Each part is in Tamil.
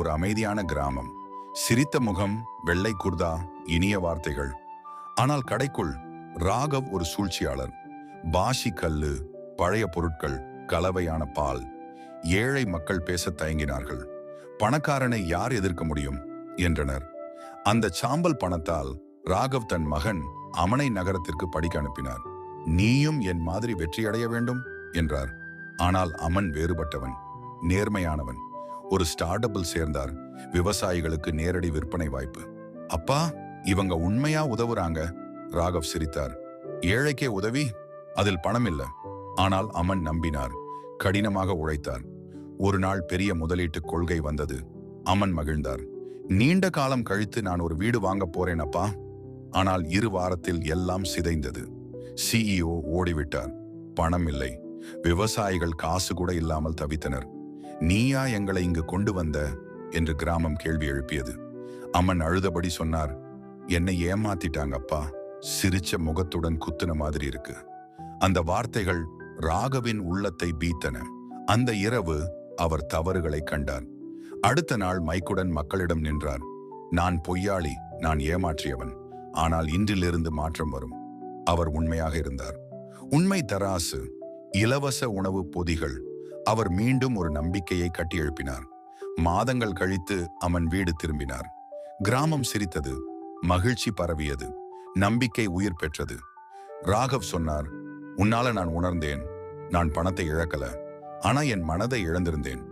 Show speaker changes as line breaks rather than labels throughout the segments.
ஒரு அமைதியான கிராமம். சிரித்த முகம் வெள்ளை குர்தா இனிய வார்த்தைகள். ஆனால் கடைக்குள் ராகவ் ஒரு சூழ்ச்சியாளர். பாஷி கல்லு பழைய பொருட்கள் கலவையான பால். ஏழை மக்கள் பேசத் தயங்கினார்கள். பணக்காரனை யார் எதிர்க்க முடியும்? என்றனர். அந்த சாம்பல் பணத்தால் ராகவ் தன் மகன் அமனை நகரத்திற்கு படிக்க அனுப்பினார். நீயும் என் மாதிரி வெற்றியடைய வேண்டும்? என்றார். ஆனால் அமன் வேறுபட்டவன் நேர்மையானவன். ஒரு ஸ்டார்டப்பில் சேர்ந்தார். விவசாயிகளுக்கு நேரடி விற்பனை வாய்ப்பு. அப்பா இவங்க உண்மையா உதவுறாங்க? ராகவ் சிரித்தார். ஏழைக்கே உதவி? அதில் பணம் இல்லை. ஆனால் அமன் நம்பினார். கடினமாக உழைத்தார். ஒரு நாள் பெரிய முதலீட்டு கொள்கை வந்தது. அமன் மகிழ்ந்தார். நீண்ட காலம் கழித்து நான் ஒரு வீடு வாங்க போறேன் அப்பா ஆனால் இரு வாரத்தில் எல்லாம் சிதைந்தது. சிஇஓ ஓடிவிட்டார். பணம் இல்லை. விவசாயிகள் காசு கூட இல்லாமல் தவித்தனர். நீயா எங்களை இங்கு கொண்டு வந்த? என்று கிராமம் கேள்வி எழுப்பியது. அம்மன் அழுதபடி சொன்னார் என்னை ஏமாத்திட்டாங்க அப்பா. சிரிச்ச முகத்துடன் குத்துன மாதிரி இருக்கு. அந்த வார்த்தைகள் ராகவின் உள்ளத்தை பீத்தன. அந்த இரவு அவர் தவறுகளை கண்டார். அடுத்த நாள் மைக்குடன் மக்களிடம் நின்றார். நான் பொய்யாளி நான் ஏமாற்றியவன். ஆனால் இன்றிலிருந்து மாற்றம் வரும். அவர் உண்மையாக இருந்தார். உண்மை தராசு இலவச உணவு பொதிகள் அவர் மீண்டும் ஒரு நம்பிக்கையை கட்டியெழுப்பினார் மாதங்கள் கழித்து அவன் வீடு திரும்பினார். கிராமம் சிரித்தது. மகிழ்ச்சி பரவியது. நம்பிக்கை உயிர் பெற்றது. ராகவ் சொன்னார் உன்னால நான் உணர்ந்தேன். நான் பணத்தை இழக்கல. ஆனா என் மனதை இழந்திருந்தேன்.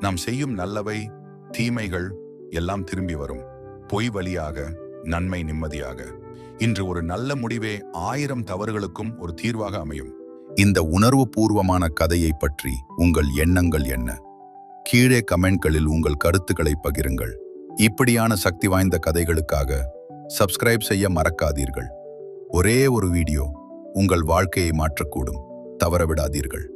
நாம் செய்யும் நல்லவை தீமைகள் எல்லாம் திரும்பி வரும். பொய் வழியாக நன்மை நிம்மதியாக. இன்று ஒரு நல்ல முடிவே ஆயிரம் தவறுகளுக்கும் ஒரு தீர்வாக அமையும். இந்த உணர்வு பூர்வமான கதையை பற்றி உங்கள் எண்ணங்கள் என்ன? கீழே கமெண்ட்களில் உங்கள் கருத்துக்களை பகிருங்கள். இப்படியான சக்தி வாய்ந்த கதைகளுக்காக சப்ஸ்கிரைப் செய்ய மறக்காதீர்கள். ஒரே ஒரு வீடியோ உங்கள் வாழ்க்கையை மாற்றக்கூடும். தவறவிடாதீர்கள்.